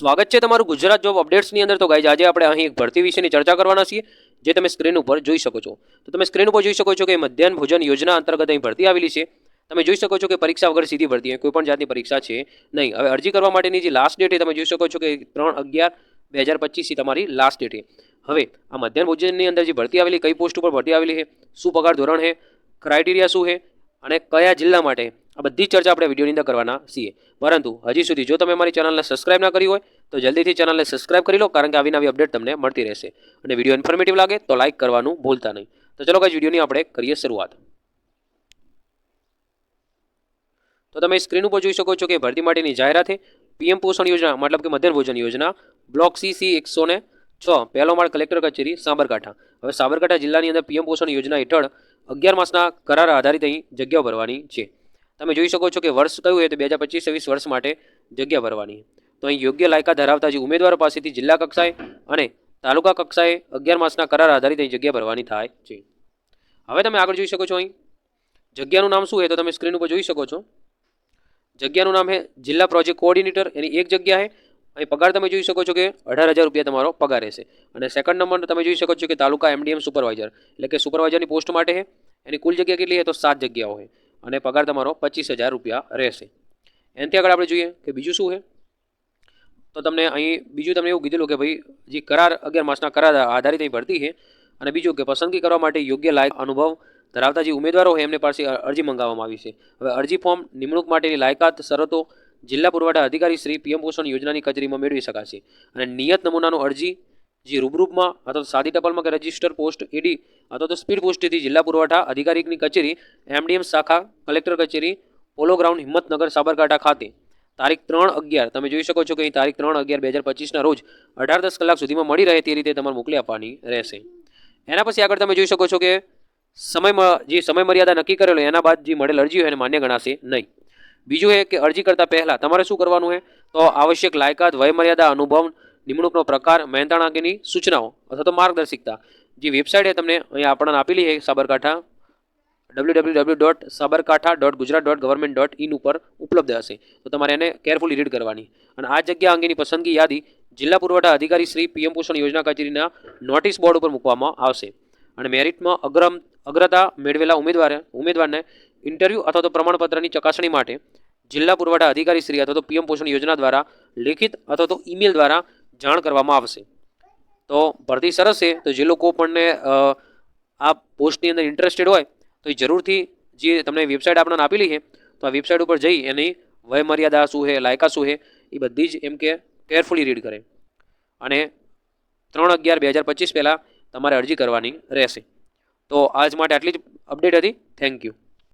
સ્વાગત છે તમારું ગુજરાત જોબ અપડેટ્સની અંદર. તો ગાઈઝ આજે આપણે અહીં એક ભરતી વિશેની ચર્ચા કરવાના છીએ, જે તમે સ્ક્રીન ઉપર જોઈ શકો છો. તો તમે સ્ક્રીન ઉપર જોઈ શકો છો કે મધ્યાહન ભોજન યોજના અંતર્ગત અહીં ભરતી આવેલી છે. તમે જોઈ શકો છો કે પરીક્ષા વગર સીધી ભરતી કોઈ પણ જાતની પરીક્ષા છે નહીં. હવે અરજી કરવા માટેની જે લાસ્ટ ડેટ છે તમે જોઈ શકો છો કે ત્રણ અગિયાર બે હજાર પચીસથી તમારી લાસ્ટ ડેટ છે હવે આ મધ્યાહન ભોજનની અંદર જે ભરતી આવેલી, કઈ પોસ્ટ ઉપર ભરતી આવેલી છે, શું પગાર ધોરણ છે ક્રાઇટેરિયા શું છે, અને કયા જિલ્લા માટે આ બધી ચર્ચા આપણે વિડીયોની અંદર કરવાના છીએ. પરંતુ હજી સુધી જો તમે મારી ચેનલને સબસ્ક્રાઇબ ના કરી હોય, તો જલ્દીથી ચેનલને સબસ્ક્રાઇબ કરી લો, કારણ કે આવી નવી અપડેટ તમને મળતી રહેશે. અને વીડિયો ઇન્ફોર્મેટિવ લાગે, તો લાઇક કરવાનું ભૂલતા નહીં. તો ચલો કઈ વિડીયોની આપણે કરીએ શરૂઆત. તો તમે સ્ક્રીન ઉપર જોઈ શકો છો કે ભરતી માટેની જાહેરાત પીએમ પોષણ યોજના, મતલબ કે મધ્યાહન ભોજન યોજના, બ્લોક સી સી એકસો ને છ, પહેલો માળ કલેક્ટર કચેરી, સાબરકાંઠા. હવે સાબરકાંઠા જિલ્લાની અંદર પીએમ પોષણ યોજના હેઠળ અગિયાર માસના કરાર આધારિત અહીં જગ્યાઓ ભરવાની છે. તમે જોઈ શકો છો કે વર્ષ કયું હોય તો બે હજાર પચીસ છવ્વીસ વર્ષ માટે જગ્યા ભરવાની. તો અહીં યોગ્ય લાયકા ધરાવતા જે ઉમેદવારો પાસેથી જિલ્લા કક્ષાએ અને તાલુકા કક્ષાએ અગિયાર માસના કરાર આધારિત અહીં જગ્યા ભરવાની થાય છે. હવે તમે આગળ જોઈ શકો છો અહીં. જગ્યાનું નામ શું છે તો તમે સ્ક્રીન ઉપર જોઈ શકો છો. જગ્યાનું નામ છે જિલ્લા પ્રોજેક્ટ કોઓર્ડિનેટર. એની એક જગ્યા છે. અહીં પગાર તમે જોઈ શકો છો કે અઢાર હજાર રૂપિયા તમારો પગાર રહેશે. અને સેકન્ડ નંબર તમે જોઈ શકો છો કે તાલુકા એમડીએમ સુપરવાઇઝર એટલે કે સુપરવાઇઝરની પોસ્ટ માટે છે. એની કુલ જગ્યા કેટલી છે તો સાત જગ્યાઓ છે. અને પગાર તમારો પચીસ હજાર રૂપિયા રહેશે. એનાથી આગળ આપણે જોઈએ કે બીજું શું છે? તો તમને અહીં બીજું તમને એવું કીધેલું કે ભાઈ, જે કરાર અગિયાર માસના કરાર આધારિત અહીં ભરતી છે અને બીજું કે પસંદગી કરવા માટે યોગ્ય લાયક અનુભવ ધરાવતા જે ઉમેદવારો હોય એમને પાસે અરજી મંગાવવામાં આવી છે. હવે અરજી ફોર્મ નિમણૂક માટેની લાયકાત શરતો જિલ્લા પુરવઠા અધિકારી શ્રી પીએમ પોષણ યોજનાની કચેરીમાં મેળવી શકાશે. અને નિયત નમૂનાનો અરજી જે રૂબરૂપમાં અથવા સાદી ટપાલમાં કે રજિસ્ટર પોસ્ટ એડી અથવા તો સ્પીડ પોસ્ટથી જિલ્લા પુરવઠા અધિકારીની કચેરી, એમડીએમ શાખા, કલેક્ટર કચેરી, પોલો ગ્રાઉન્ડ હિંમતનગર, સાબરકાંઠા ખાતે. તારીખ ત્રણ અગિયાર, તમે જોઈ શકો છો કે અહીં તારીખ ત્રણ અગિયાર બે હજાર પચીસના રોજ અઢાર દસ કલાક સુધીમાં મળી રહે તે રીતે તમારે મોકલી આપવાની રહેશે. એના પછી આગળ તમે જોઈ શકો છો કે સમયમાં જે સમય મર્યાદા નક્કી કરેલો એના બાદ જે મળેલ અરજી હોય એને માન્ય ગણાશે નહીં. બીજું એ કે અરજી કરતાં પહેલાં તમારે શું કરવાનું છે તો આવશ્યક લાયકાત, વયમર્યાદા, અનુભવ, નિમણૂકનો પ્રકાર, મહેનતાણા અંગેની સૂચનાઓ અથવા તો માર્ગદર્શિકતા. જે વેબસાઇટ એ તમને અહીંયા આપણને આપેલી છે, Sabarkantha W W W dot Sabarkantha dot Gujarat dot government dot in ઉપર ઉપલબ્ધ હશે. તો તમારે એને કેરફુલી રીડ કરવાની. અને આ જગ્યા અંગેની પસંદગી યાદી જિલ્લા પુરવઠા અધિકારી શ્રી પીએમ પોષણ યોજના કચેરીના નોટિસ બોર્ડ ઉપર મૂકવામાં આવશે. અને મેરિટમાં અગ્રમ, અગ્રતા મેળવેલા ઉમેદવારે, ઉમેદવારને ઇન્ટરવ્યૂ અથવા તો પ્રમાણપત્રની ચકાસણી માટે જિલ્લા પુરવઠા અધિકારી શ્રી અથવા તો પીએમ પોષણ યોજના દ્વારા લેખિત અથવા તો ઈમેલ દ્વારા જાણ કરવામાં આવશે. તો ભરતી સરસ છે. તો જે લોકો પણ આ પોસ્ટની અંદર ઇન્ટરેસ્ટેડ હોય, તો એ જરૂરથી જે તમને વેબસાઇટ આપણને આપેલી છે, તો આ વેબસાઇટ ઉપર જઈ એની વયમર્યાદા શું છે, લાયકા શું છે, એ બધી જ એમ કે કેરફુલી રીડ કરે. અને ત્રણ અગિયાર બે હજાર પચીસ પહેલાં તમારે અરજી કરવાની રહેશે. તો આજ માટે આટલી જ અપડેટ હતી. Thank you